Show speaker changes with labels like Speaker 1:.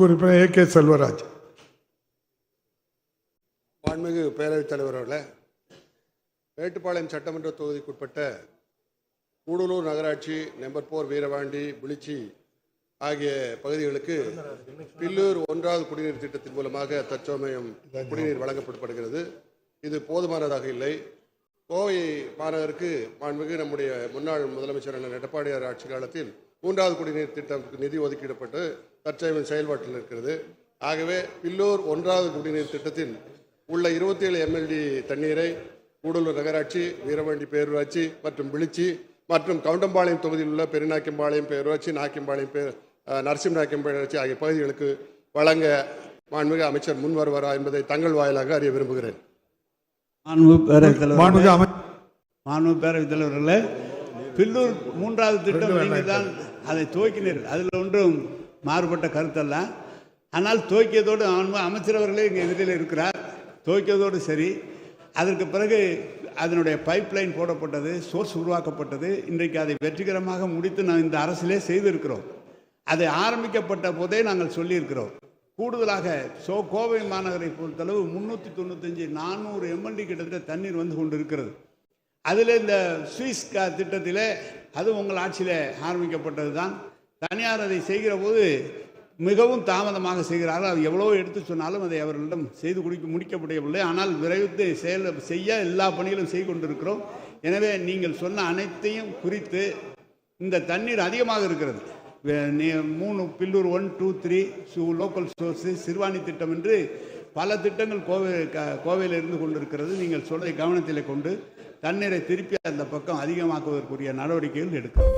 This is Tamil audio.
Speaker 1: உறுப்பினர் ஏ கே செல்வராஜ்.
Speaker 2: மாண்புமிகு பேரவைத் தலைவர் அவர்களே மேட்டுப்பாளையம் சட்டமன்ற தொகுதிக்குட்பட்ட கூடலூர் நகராட்சி நம்பர் போர் வீரவாண்டி புளிச்சி ஆகிய பகுதிகளுக்கு பில்லூர் ஒன்றாவது குடிநீர் திட்டத்தின் மூலமாக தற்சமயம் குடிநீர் வழங்கப்படுகிறது. இது போதுமானதாக இல்லை. கோவை மாநகருக்கு மாண்புமிகு நம்முடைய முன்னாள் முதலமைச்சர் எடப்பாடியார் ஆட்சி காலத்தில் மூன்றாவது குடிநீர் திட்டத்துக்கு நிதி ஒதுக்கீடப்பட்டு தற்சமயம் செயல்பாட்டில் இருக்கிறது. ஆகவே பில்லூர் ஒன்றாவது குடிநீர் திட்டத்தில் உள்ள இருபத்தி ஏழு எம்எல்டி தண்ணீரை கூடலூர் நகராட்சி வீரவண்டி பேரூராட்சி மற்றும் விளிச்சி மற்றும் கவுண்டம்பாளையம் தொகுதியில் உள்ள பெருநாக்கிம்பாளையம் பேரூராட்சி நாக்கிம்பாளையம் பேர் பேரூராட்சி ஆகிய பகுதிகளுக்கு வழங்க மாண்புமிகு அமைச்சர் முன் வருவாரா என்பதை தங்கள் வாயிலாக அறிய விரும்புகிறேன்.
Speaker 3: மாண்பு பேரவைத் தலைவர் மாண்பு பேரவைத் தலைவர்களே பில்லூர் மூன்றாவது திட்டம் நீங்கள் தான் அதை துவக்கினீர்கள். அதில் ஒன்றும் மாறுபட்ட கருத்தல்ல. ஆனால் துவக்கியதோடு மாண்பு அமைச்சர் அவர்களே இங்கே எதிரில் இருக்கிறார். துவக்கியதோடு சரி. அதற்கு பிறகு அதனுடைய பைப் லைன் போடப்பட்டது சோர்ஸ் உருவாக்கப்பட்டது. இன்றைக்கு அதை வெற்றிகரமாக முடித்து நான் இந்த அரசிலே செய்திருக்கிறோம். அதை ஆரம்பிக்கப்பட்ட போதே நாங்கள் சொல்லியிருக்கிறோம். கூடுதலாக சோ கோவை மாநகரை பொறுத்தளவு முந்நூற்றி தொண்ணூத்தஞ்சு நானூறு எம்எல்டி கிட்டத்தட்ட தண்ணீர் வந்து கொண்டு இருக்கிறது அதில் இந்த சுவிஸ் கா திட்டத்தில் அது உங்கள் ஆட்சியில் ஆரம்பிக்கப்பட்டது தான் தனியார் அதை செய்கிற போது மிகவும் தாமதமாக செய்கிறார்கள். அது எவ்வளோ எடுத்து சொன்னாலும் அதை அவர்களிடம் செய்து குடிக்க முடிக்க முடியவில்லை ஆனால் விரைவித்து செயல் செய்ய எல்லா பணிகளும் செய்து கொண்டிருக்கிறோம். எனவே நீங்கள் சொன்ன அனைத்தையும் குறித்து இந்த தண்ணீர் அதிகமாக இருக்கிறது. மூணு பில்லூர் ஒன் டூ த்ரீ சு லோக்கல் சோர்ஸு சிறுவாணி திட்டம் என்று பல திட்டங்கள் கோவை கோவையில் இருந்து கொண்டிருக்கிறது. நீங்கள் சொல்லை கவனத்தில் கொண்டு தண்ணீரை திருப்பி அந்த பக்கம் அதிகமாக்குவதற்குரிய நடவடிக்கைகள் எடுக்கும்